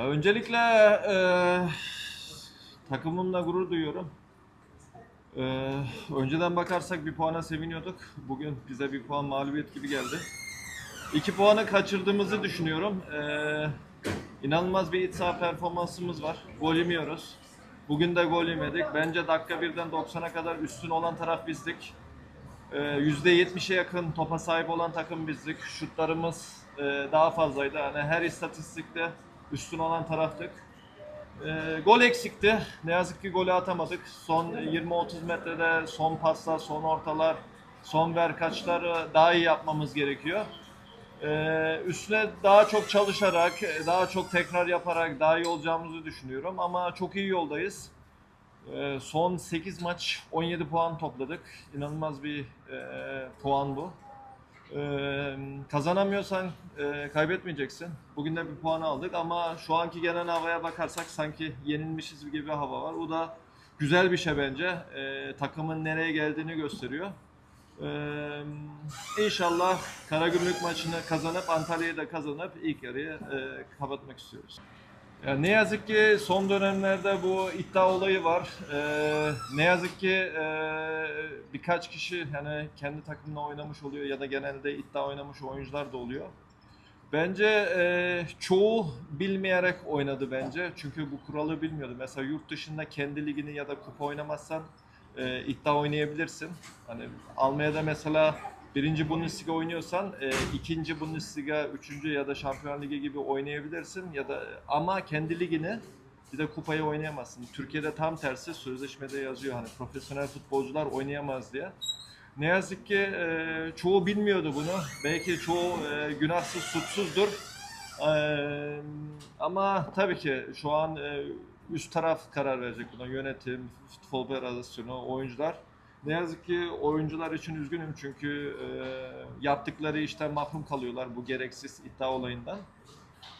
Ya öncelikle e, takımımla gurur duyuyorum. E, önceden bakarsak bir puana seviniyorduk. Bugün bize bir puan mağlubiyet gibi geldi. İki puanı kaçırdığımızı düşünüyorum. E, inanılmaz bir iç saha performansımız var. Gol yemiyoruz. Bugün de gol yemedik. Bence dakika birden 90'a kadar üstün olan taraf bizdik. Ee, %70'e yakın topa sahip olan takım bizdik. Şutlarımız e, daha fazlaydı. Yani her istatistikte üstün olan taraftık. Ee, gol eksikti. Ne yazık ki golü atamadık. Son 20-30 metrede son paslar, son ortalar, son verkaçları daha iyi yapmamız gerekiyor. Ee, üstüne daha çok çalışarak, daha çok tekrar yaparak daha iyi olacağımızı düşünüyorum. Ama çok iyi yoldayız. Ee, son 8 maç 17 puan topladık. İnanılmaz bir e, puan bu. Ee, kazanamıyorsan e, kaybetmeyeceksin. Bugün de bir puan aldık ama şu anki genel havaya bakarsak sanki yenilmişiz gibi bir hava var. O da güzel bir şey bence. Ee, takımın nereye geldiğini gösteriyor. Ee, inşallah Karagümrük maçını kazanıp Antalya'yı da kazanıp ilk yarıyı e, kapatmak istiyoruz. Ya ne yazık ki son dönemlerde bu iddia olayı var. Ee, ne yazık ki e, birkaç kişi yani kendi takımla oynamış oluyor ya da genelde iddia oynamış oyuncular da oluyor. Bence e, çoğu bilmeyerek oynadı bence. Çünkü bu kuralı bilmiyordu. Mesela yurt dışında kendi ligini ya da kupa oynamazsan e, iddia oynayabilirsin. Hani Almanya'da mesela birinci Bundesliga oynuyorsan e, ikinci Bundesliga, üçüncü ya da Şampiyon Ligi gibi oynayabilirsin ya da ama kendi ligini bir de kupayı oynayamazsın. Türkiye'de tam tersi sözleşmede yazıyor hani profesyonel futbolcular oynayamaz diye. Ne yazık ki e, çoğu bilmiyordu bunu. Belki çoğu e, günahsız suçsuzdur. E, ama tabii ki şu an e, üst taraf karar verecek buna. Yönetim, futbol federasyonu, oyuncular. Ne yazık ki oyuncular için üzgünüm çünkü e, yaptıkları işten mahrum kalıyorlar bu gereksiz iddia olayından.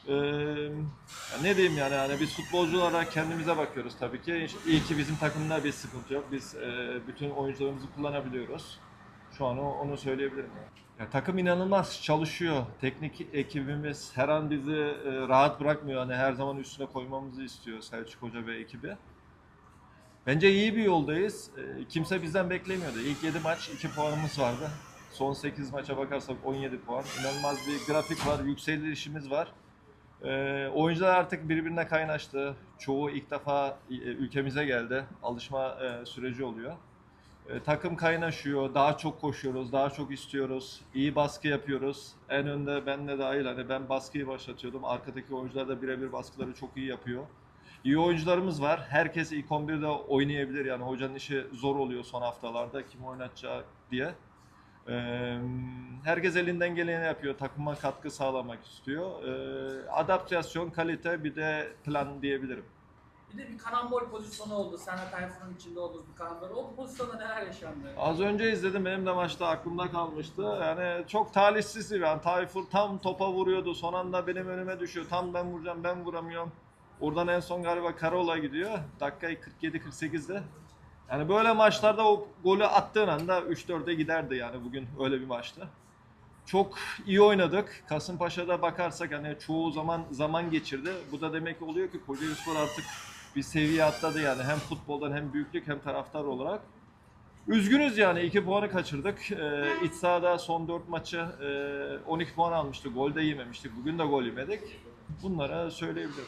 E, ya ne diyeyim yani hani biz futbolcu olarak kendimize bakıyoruz tabii ki. İyi ki bizim takımda bir sıkıntı yok. Biz e, bütün oyuncularımızı kullanabiliyoruz. Şu an onu söyleyebilirim. Ya, takım inanılmaz çalışıyor. Teknik ekibimiz her an bizi e, rahat bırakmıyor. Hani her zaman üstüne koymamızı istiyor Selçuk Hoca ve ekibi. Bence iyi bir yoldayız. Ee, Kimse bizden beklemiyordu. İlk 7 maç 2 puanımız vardı. Son 8 maça bakarsak 17 puan. İnanılmaz bir grafik var, yükselişimiz var. Ee, oyuncular artık birbirine kaynaştı. Çoğu ilk defa e, ülkemize geldi. Alışma e, süreci oluyor. E, takım kaynaşıyor, daha çok koşuyoruz, daha çok istiyoruz, iyi baskı yapıyoruz. En önde ben de dahil hani ben baskıyı başlatıyordum. Arkadaki oyuncular da birebir baskıları çok iyi yapıyor. İyi oyuncularımız var. Herkes ilk 11'de oynayabilir. Yani hocanın işi zor oluyor son haftalarda kim oynatacağı diye. Herkes elinden geleni yapıyor. Takıma katkı sağlamak istiyor. Adaptasyon, kalite bir de plan diyebilirim. Bir de bir karambol pozisyonu oldu. Senle Tayfun'un içinde olduğu bir karambol. O pozisyonda neler yaşandı? Az önce izledim benim de maçta aklımda kalmıştı. Yani çok talihsiz bir yani Tayfur tam topa vuruyordu. Son anda benim önüme düşüyor. Tam ben vuracağım ben vuramıyorum. Oradan en son galiba Karola gidiyor. Dakika 47-48'de. Yani böyle maçlarda o golü attığın anda 3-4'e giderdi yani bugün öyle bir maçtı. Çok iyi oynadık. Kasımpaşa'da bakarsak hani çoğu zaman zaman geçirdi. Bu da demek oluyor ki Kocaelispor artık bir seviye atladı yani hem futboldan hem büyüklük hem taraftar olarak. Üzgünüz yani 2 puanı kaçırdık. Ee, iç sahada son 4 maçı e, 12 puan almıştık. Gol de yememiştik. Bugün de gol yemedik. Bunlara söyleyebilirim.